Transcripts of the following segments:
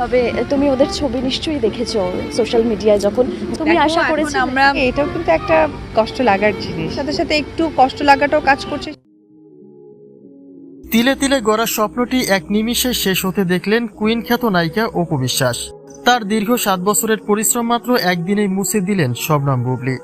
তবে তুমি ওদের ছবি নিশ্চয়ই দেখেছ সোশ্যাল মিডিয়ায় যখন। তুমি আশা করেছ আমরা এটাও কিন্তু একটা কষ্ট লাগার জিনিস। সাথে সাথে একটু কষ্ট লাগাটাও কাজ করছে। তিলে তিলে গড়া স্বপ্নটি এক নিমিষে শেষ হতে দেখলেন কুইন খ্যাত নায়িকা অপু বিশ্বাস। তার দীর্ঘ সাত বছরের পরিশ্রম মাত্র একদিনেই মুছে দিলেন শবনম বুবলি।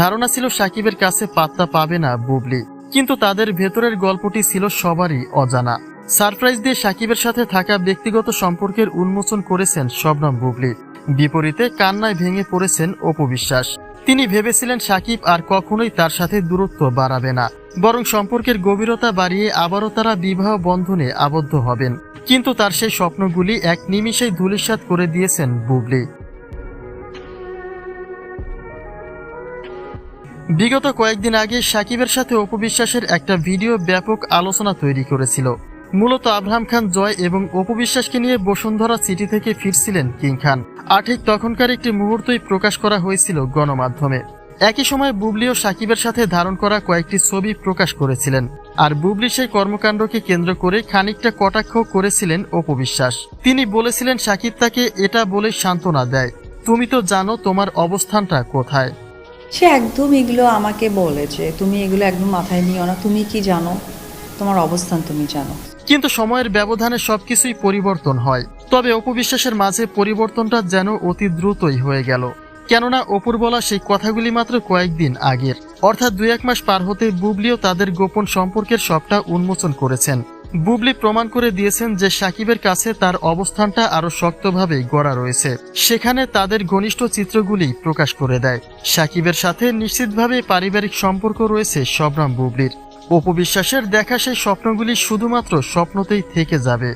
ধারণা ছিল সাকিবের কাছে পাত্তা পাবে না বুবলি কিন্তু তাদের ভেতরের গল্পটি ছিল সবারই অজানা। সারপ্রাইজ দিয়ে সাকিবের সাথে থাকা ব্যক্তিগত সম্পর্কের উন্মোচন করেছেন শবনম বুবলি। বিপরীতে কান্নায় ভেঙে পড়েছেন অপু বিশ্বাস। তিনি ভেবেছিলেন সাকিব আর কখনোই তার সাথে দূরত্ব বাড়াবে না, বরং সম্পর্কের গভীরতা বাড়িয়ে আবারও তারা বিবাহ বন্ধনে আবদ্ধ হবেন। কিন্তু তার সেই স্বপ্নগুলি এক নিমিষেই ধূলিসাৎ করে দিয়েছেন বুবলি। বিগত কয়েকদিন আগে সাকিবের সাথে অপবিশ্বাসের একটা ভিডিও ব্যাপক আলোচনা তৈরি করেছিল। মূলত আব্রাহাম খান জয় এবং অপবিশ্বাসকে নিয়ে বসুন্ধরা সিটি থেকে ফিরছিলেন কিং খান। আর ঠিক তখনকার একটি মুহূর্তই প্রকাশ করা হয়েছিল গণমাধ্যমে। একই সময় বুবলি ও সাকিবের সাথে ধারণ করা কয়েকটি ছবি প্রকাশ করেছিলেন। আর বুবলি সেই কর্মকাণ্ডকে কেন্দ্র করে খানিকটা কটাক্ষ করেছিলেন অপবিশ্বাস তিনি বলেছিলেন, সাকিব তাকে এটা বলে সান্ত্বনা দেয়। তুমি তো জানো তোমার অবস্থানটা কোথায়। সে একদম এগুলো আমাকে বলেছে। তুমি এগুলো একদম মাথায় নিও না। তুমি কি জানো? তোমার অবস্থান তুমি জানো। কিন্তু সময়ের ব্যবধানে সবকিছুই পরিবর্তন হয়। তবে অপবিশ্বাসের মাঝে পরিবর্তনটা যেন অতি দ্রুতই হয়ে গেল। কেননা অপুর বলা সেই কথাগুলি মাত্র কয়েকদিন আগের। অর্থাৎ দুই এক মাস পার হতে বুবলিও তাদের গোপন সম্পর্কের সবটা উন্মোচন করেছেন। বুবলি প্রমাণ করে দিয়েছেন যে সাকিবের কাছে তার অবস্থানটা আরও শক্তভাবে গড়া রয়েছে। সেখানে তাদের ঘনিষ্ঠ চিত্রগুলি প্রকাশ করে দেয়। সাকিবের সাথে নিশ্চিতভাবে পারিবারিক সম্পর্ক রয়েছে শবরাম বুবলির। অপবিশ্বাসের দেখা সেই স্বপ্নগুলি শুধুমাত্র স্বপ্নতেই থেকে যাবে।